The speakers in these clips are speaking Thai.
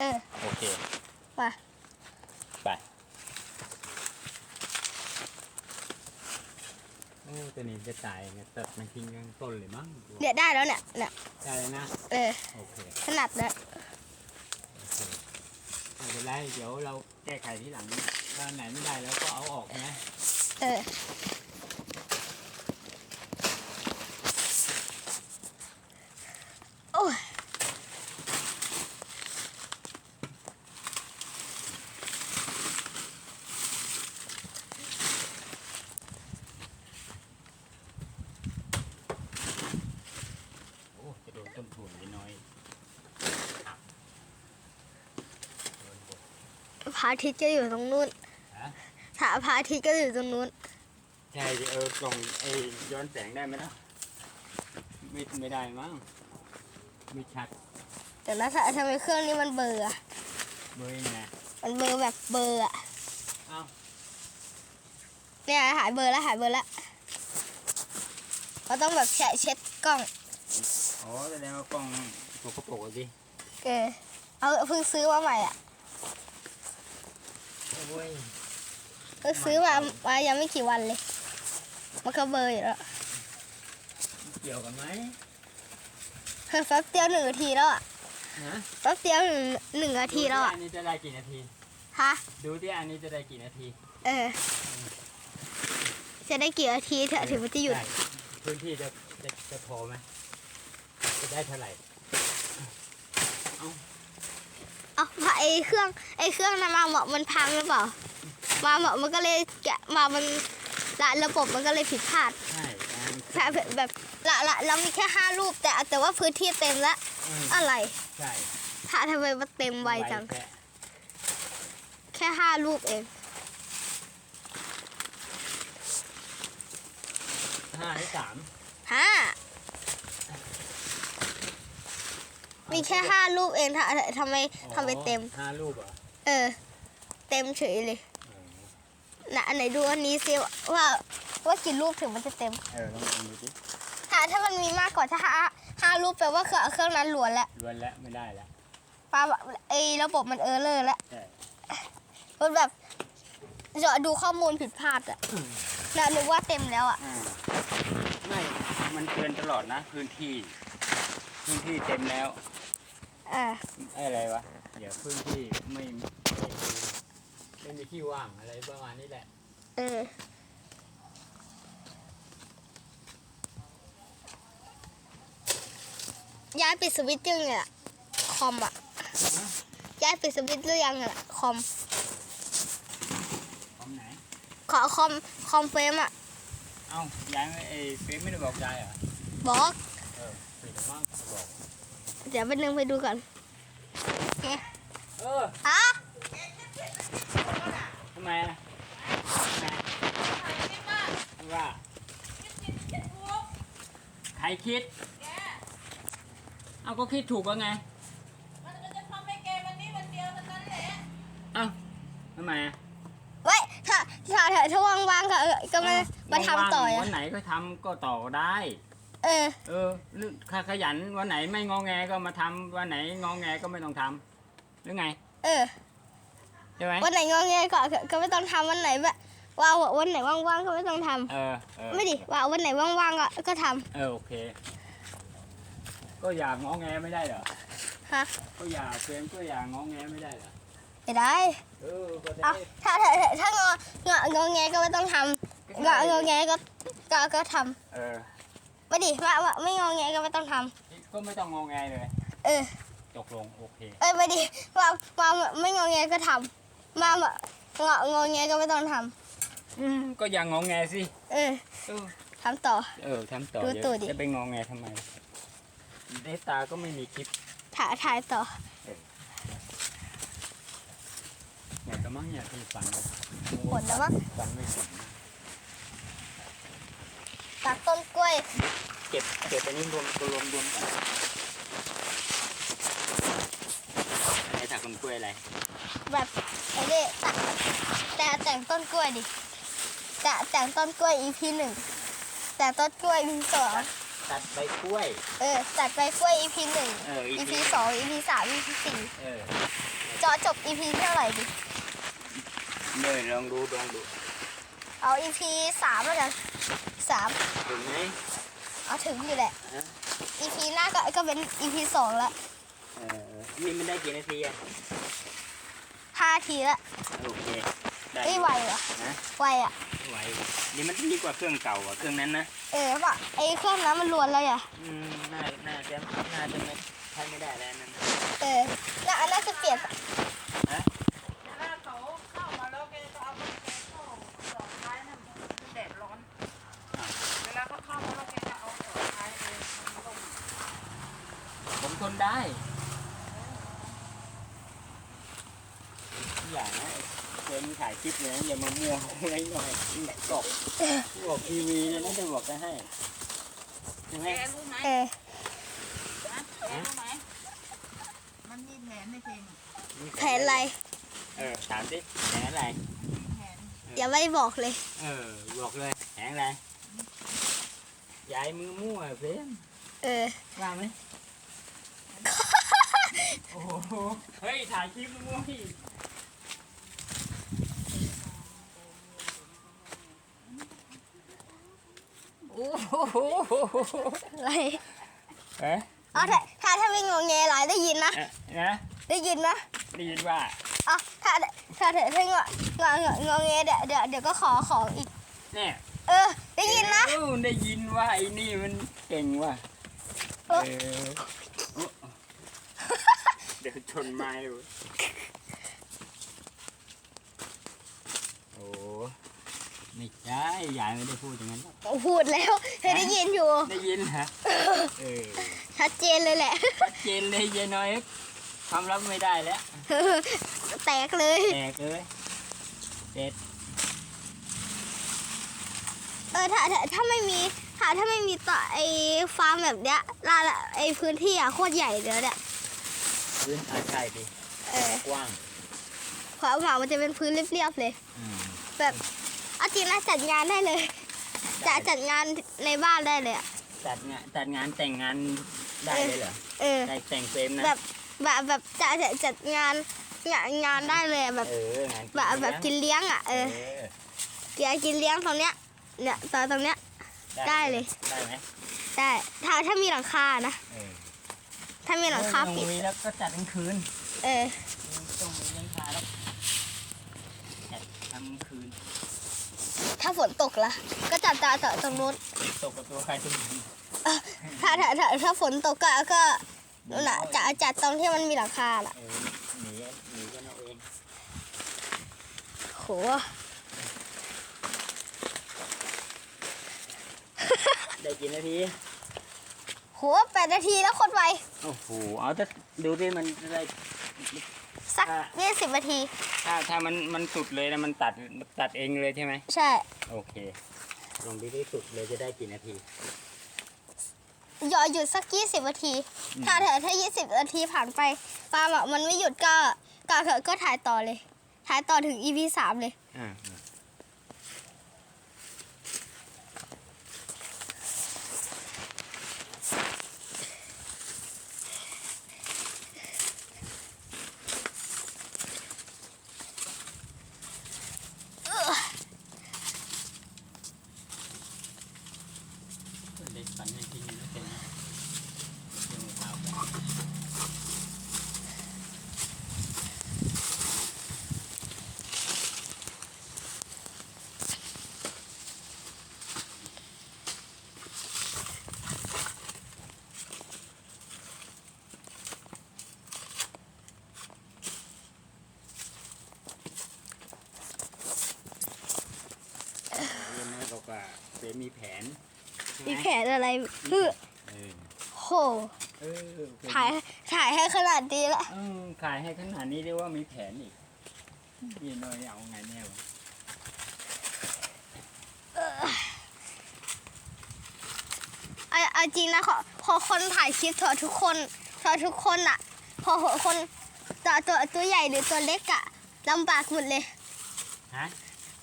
เออ โอเคมาไปโอ้ตัวนี้จะตายเนี่ยตัดมันทิ้งกลางต้นเลยมั้งเนี่ยได้แล้วเนี่ยเนี่ยได้เลยนะ เออ โอเคถนัดแล้วโอเคไม่เป็นไรเดี๋ยวเราแก้ไขที่หลังถ้าไหนไม่ได้แล้วก็เอาออกนะ เออโอ้ย โอ้จะโดนต้นทุนนิดหน้อยโดนกด พระอาทิตย์ก็อยู่ตรงนู้นฮะถ้าพระอาทิตย์ก็อยู่ตรงนู้น ใช่เออส่องไอ้ย้อนแสงได้ไหมนะไม่ไม่ได้มั้งไม่ชัดแต่นะถ้าทำไมเครื่องนี้มันเบลอร์อะเบอร์ยังไงมันเบลอร์แบบเบลอร์อะเอ้าเนี่ยหายเบลอร์แล้วหายเบลอร์แล้วเราต้องแบบแฉะเช็ดกล้องอ๋อแสดงว่ากล้องปกปกสิเออเอาเพิ่งซื้อมาใหม่อะ โอ้ยเพิ่งซื้อมามายังไม่กี่วันเลย มันก็เบลอร์อยู่แล้วเกี่ยวกันไหมเพิ่งแป๊บเดียวหนึ่งนาทีแล้วอะฮะแป๊บเดียวหนึ่งหนึ่งนาทีแล้วอะดูที่อันนี้จะได้กี่นาที ฮะ ดูที่อันนี้จะได้กี่นาทีเออ จะได้กี่นาทีเถอะถึงมันจะหยุดใช่พื้นที่จะจะจะพอไหมจะได้เท่าไหร่ เอาไอเครื่องไอเครื่องนั้นมาเหมาะมันพังหรือเปล่า มาเหมาะมันก็เลยแกะมามันละระบบมันก็เลยผิดพลาดใช่อันแค่แบบละละเรามีแค่ห้ารูปแต่แต่ว่าพื้นที่เต็มแล้วอืมอะไรใช่ถ้าทำไมมันเต็มไวจัง แค่แค่ห้ารูปเอง ห้าหรือสามห้า มีแค่ห้ารูปเองถ้าทำไมทำไมเต็ม ห้าลูกเหรอเออ เต็มเฉยเลยเออนะอันไหนดูอันนี้ซิว่าว่ากี่รูปถึงมันจะเต็มเออลองลองดูสิถ้าถ้ามันมีมากกว่าถ้าห้าห้ารูปแปลว่าเครื่องเครื่องนั้นหลวนแล้วล้วนแล้วไม่ได้แล้วปาไอระบบมันเออเลอร์แล้วใช่มันแบบเจาะดูข้อมูลผิดพลาดอะนะนึกว่าเต็มแล้วอะ อ่าไม่มันเตือนตลอดนะ พื้นที่ พื้นที่เต็มแล้วอ่าอะไรวะเดี๋ยวพื้นที่ไม่ไม่มีที่ว่างอะไรประมาณนี้แหละ เออ ย้ายปิดสวิตช์ยังเนี่ยคอมอะ ย้ายปิดสวิตช์หรือยังอะคอมพร้อมไหน ขอคอม คอมเฟรมอะ เอ้าย้ายไม่เอ้เฟซไม่ได้บอกยายเหรอบอก เออปิดแล้วมั้ง บอกเดี๋ยวไปนึงไปดูก่อนเออฮะทำไมอะทำไมว่าใครคิด เอาก็คิดถูกแล้วไงมันก็จะทำให้แกวันนี้วันเดียวเท่านั้นแหละเอ้าทำไมอะเว้ยถ้าถ้าถ้าถ้าว่างๆก็ก็มามาทำต่อว่างๆอะวันไหนก็ทำก็ต่อได้ เออ เออหรือขขยันวันไหนไม่งอแงก็มาทำวันไหนงอแงก็ไม่ต้องทำหรือไงเออ ใช่ไหมวันไหนงอแงก็ก็ไม่ต้องทำวันไหนแบบว่าวันไหนว่างๆก็ไม่ต้องทำเออเออไม่ดิว่าวันไหนว่างๆก็ก็ทเออโอเค ก็อยากงอแงไม่ได้เหรอฮะ ก็อยากเฟรมก็อยากงอแงไม่ได้เหรอไม่ได้เออก็ได้เอาถ้าถ้าถ้างององอแงก็ไม่ต้องทำงองอแงก็ก็ก็ทเออ ไม่ดิว่าว่าไม่งอแงก็ไม่ต้องทก็ไม่ต้องงอแงเลยำเออ ตกลงโอเค เอ้ยไม่ดิว่าว่าไม่งอแงก็ทำมาว่างองอแงก็ไม่ต้องทอืมก็อย่างงอแงสิำเออเออทำต่อ เออทำต่อดูเดี๋ยวตัวดิ จะไปงอแงทำไมเดตาก็ไม่มีคลิปถ่ายถ่ายต่อ ไงก็มั้งเนี่ยที่ฟันหมดแล้วมั้งฟันไม่สุดตัดต้นกล้วย เก็บเก็บอันนี้รวมรวมรวมกันไอ้ถักคนกล้วยอะไรแบบไอ้นี่ตัดแต่แต่งต้นกล้วยดิแต่แต่งต้นกล้วย EP หนึ่งแต่ต้นกล้วย EP สองตัดใบกล้วย เออตัดไปกล้วย EP หนึ่ง เออ EP สอง EP สาม EP สี่เออจบ EP เท่าไหร่ดิ เดี๋ยวลองดูลองดูเอา EP สามแล้วกันสามถึงไหม เอาถึงอยู่แหละฮะ EP หน้าก็ก็เป็น EP สองละเออนี่มันได้กี่นาทีอะห้าทีละโอเคได้เอ้ยไวเหรอนะไวอะ ไหวนี่มันดีกว่าเครื่องเก่าอะเครื่องนั้นนะเออป่ะไอ้เครื่องนั้นมันรวนแล้วอะ อืมน่าน่าจะน่าจะไม่ใช้ไม่ได้แล้วนั่นนะเออน่าน่าจะเปลี่ยน ฮะ ถ้าเขาเข้ามาแล้วแกก็เอาไปแกเข้าสองท้ายนั่นมันแดดร้อน เวลาเขาเข้ามาแล้วแกก็เอาสองท้ายเลยมันลง ผมทน ได้อย่างนะเดี๋ยวมีถ่ายคลิปเลยนะอย่ามามัวอะไรหน่อยบอกบอกทีวีเนี่ยนะจะบอกจะให้ใช่ไหมแกรู้ไหมเออนะแกรู้ไหมมันมีแผนในเพลงแผนอะไร เออถามดิแผนอะไร มีแผนอย่าไม่บอกเลย เออบอกเลยแผนอะไรยายมือมั่วเพื่อนเออ ว่าไหม โอ้โห เฮ้ย ถ่ายคลิปมั่วพี่โอ้โหอะไรเอ๊ะเอาถ้าถ้าถ้าไม่งงแงหลายได้ยินนะ เอ๊ะนะได้ยินนะได้ยินว่า เอาถ้าถ้าถ้าถ้างงงงงแงเดี๋ยวเดี๋ยวเดี๋ยวก็ขอของอีก เนี่ยเออ ได้ยินนะ เออได้ยินว่าไอ้นี่มันเก่งว่ะ เอเอออโอ้ เดี๋ยวชนไม้เลยโอ้ไม่ใช่ยายไม่ได้พูดอย่างนั้นหรอกพูดแล้วเธอได้ยินอยู่ ได้ยินฮะเออชัดเจนเลยแหละ ชัดเจนเลยยายน้อยความลับไม่ได้แล้วแตกเลย แตกเลยเด็ดเออถ้าถ้าถ้าไม่มีถ้าถ้าไม่มีต่อไอ้ฟาร์มแบบเนี้ยลาละไอ้พื้นที่อะโคตรใหญ่เลยเนี่ย พื้นอาใช่ดิเออกว้างขวาหมามันจะเป็นพื้นเรียบๆเลย อืมแบบเอาจริงนะจัดงานได้เลย จะจัดงานในบ้านได้เลยอะจัดงานจัดงานแต่งงานได้เลยเหรอเออ ได้แต่งเฟรมนะแบบแบบแบบจะจะจัดงานงานงานได้เลยอะแบบเอองานแบบแบบกินเลี้ยงอะเอเอออเดี๋ยวกินเลี้ยงตรงเนี้ยเนี่ยตอนตรงเนี้ย ได้เลย ได้ไหมได้ถ้าถ้ามีหลังคานะ เออ ถ้ามีหลังคาตรงปิดนี้แล้วก็จัดกลางคืนเออต้องมีหลังคาแล้วจัดทำกลางคืน ถ้าฝนตกล่ะก็จัดตาต่อตรงนู้นตกกับตัวใครตัวมันถ้าถ้าถ้าถ้าฝนตกก็ก็นู่นน่ะจะจัดตรงที่มันมีหลังคาล่ะเออหนีหนีกันเอาเองโห ได้กี่นาที โหแปดนาทีแล้วโคตรไวโอ้โห เอาแต่ดูดิมันจะได้ สักอะ ยี่สิบนาที ถ้าถ้ามันมันสุดเลยนะมันตัดตัดเองเลยใช่ไหมใช่โอเค ลองดูที่สุดเลยจะได้กี่นาทีหยอหยุดสักยี่สิบนาที อืม ถ้าถ้าถ้ายี่สิบนาทีผ่านไปปาล์มอะมันไม่หยุดก็ก็ก็ก็ถ่ายต่อเลย ถ่ายต่อถึง EP สามเลย อ่าเล็กปันให้กินไม่เป็นนะเดี๋ยวเอาไป เรียนน้อยบอกว่าเดี๋ยวมีแผนใช่ไห มีแผ นอะไรเฮ้อเออโหเออถ่ายถ่ายให้ขนาดนี้ละเออขายให้ขนาดนี้เรียกว่ามีแผนอีกเรียนน้อยเอาไงแน่วะเอาเอาจริงนะขอขอคนถ่ายคลิปเถอะทุกคนเถอะทุกคนอะพอหัวคนตัวตัวตัวใหญ่หรือตัวเล็กอะลำบากหมดเลย ฮะ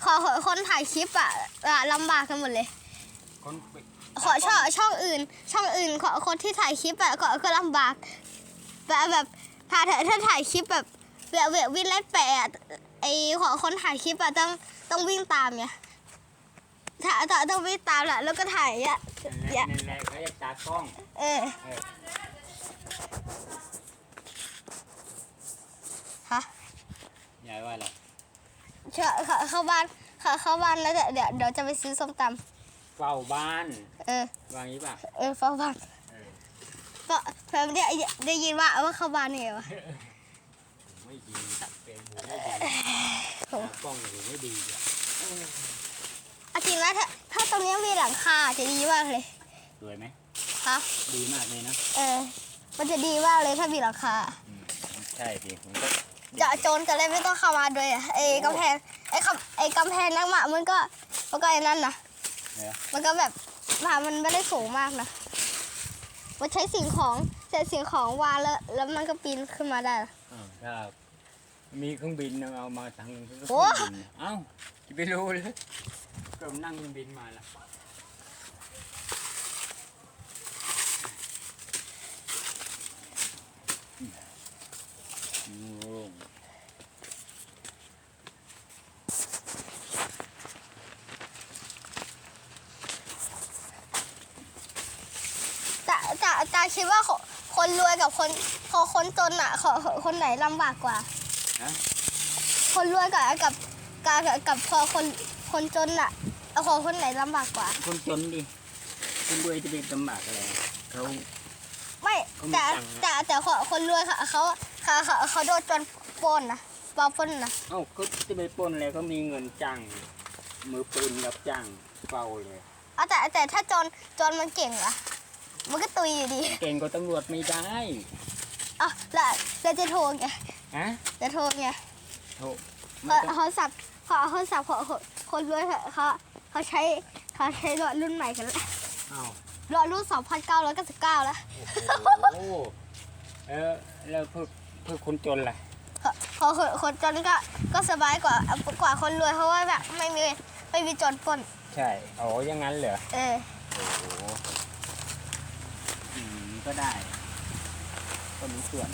ขอหัวคนถ่ายคลิปอะอะลำบากกันหมดเลย คนไป ขอช่องช่องอื่น ช่องอื่นขอคนที่ถ่ายคลิปอะก็ก็ลำบากแบบแบบถ้าถ้าถ้าถ่ายคลิปแบบเวลาเวลาวิ่งไล่แปะไอขอคนถ่ายคลิปอะต้องต้องวิ่งตามไงถ้าถ้าต้องวิ่งตามแหละแล้วก็ถ่ายอะนั่นแหละนั่นแหละเขาจะตากล้อง เออฮะยายว่าอะไรเชื่อเข้าบ้านเข้าบ้านแล้วเดี๋ยวเดี๋ยวจะไปซื้อส้มตเฝ้าบ้าน เออ วางนี้ป่ะเออเฝ้าบ้านเออก็เพิ่มได้ได้ยินว่าว่าเข้าบ้านไงวะไม่ดีเป็นหูไม่ดีตากล้องหูไม่ดีอะอาจริงแล้วถ้าถ้าตรงนี้มีหลังคาจะดีมากเลยสวยไหมฮะดีมากเลยนะเออ มันจะดีมากเลยถ้ามีหลังคาอืมใช่สิผมก็เจาะโจรจะได้ไม่ต้องเข้ามาด้วยอะไอ้กำแพงไอ้คำไอ้กำแพงนั่งมามันก็มันก็ไอ้นั่นนะเนี่ยมันก็แบบ มามันไม่ได้สูงมากนะมันใช้สิ่งของใช้สิ่งของวางแล้วแล้วมันก็ปีนขึ้นมาได้อ้าวถ้ามีเครื่องบินเอามาทางเครื่องบินโอ้เอ้าจะไปรู้เลยก็นั่งเครื่องบินมาละอืม แต่แต่แต่คิดว่าคนคนรวยกับคนคนคนจนอะคนคนไหนลำบากกว่า ฮะ คนรวยกับกับกับกับกับพอคนคนจนอะเอาคนคนไหนลำบากกว่า คนจนดิคนรวยจะเป็นลำบากอะไรเขา ไม่เขามีแต่ตังค์นะ แต่แต่คนคนรวยเขาเขาเขาเขาเขาโดนจนปล้นนะปล้นปล้นนะเอ้าเขาจะไปปล้นอะไรเขามีเงินจ้างมือปืนรับจ้างเฝ้าเลย เอาแต่แต่ถ้าจนจนมันเก่งอะ มันก็ตุยอยู่ดีเก่งกว่าตำรวจไม่ได้อะแล้วแล้วจะโทรไงฮะจะโทรไงโธ่เขาไม่ต้องเขาสับเขาเขาสับเขาเขาคนรวยเขาเขาเขาใช้เขาใช้รถรุ่นใหม่กันแล้วเอ้ารถรุ่น2,999 แล้วโอ้โหเออแล้วพวกพวกคนจนล่ะเขาคนคนจนก็ก็สบายกว่ากว่าคนรวยเพราะว่าแบบไม่มีไม่มีโจรปล้นใช่โอ้อยังงั้นเหรอเออโอ้โหอืม ก็ได้ก็มีส่วน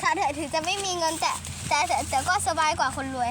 ถ้าถึงจะไม่มีเงินแต่แต่แต่แต่ก็สบายกว่าคนรวย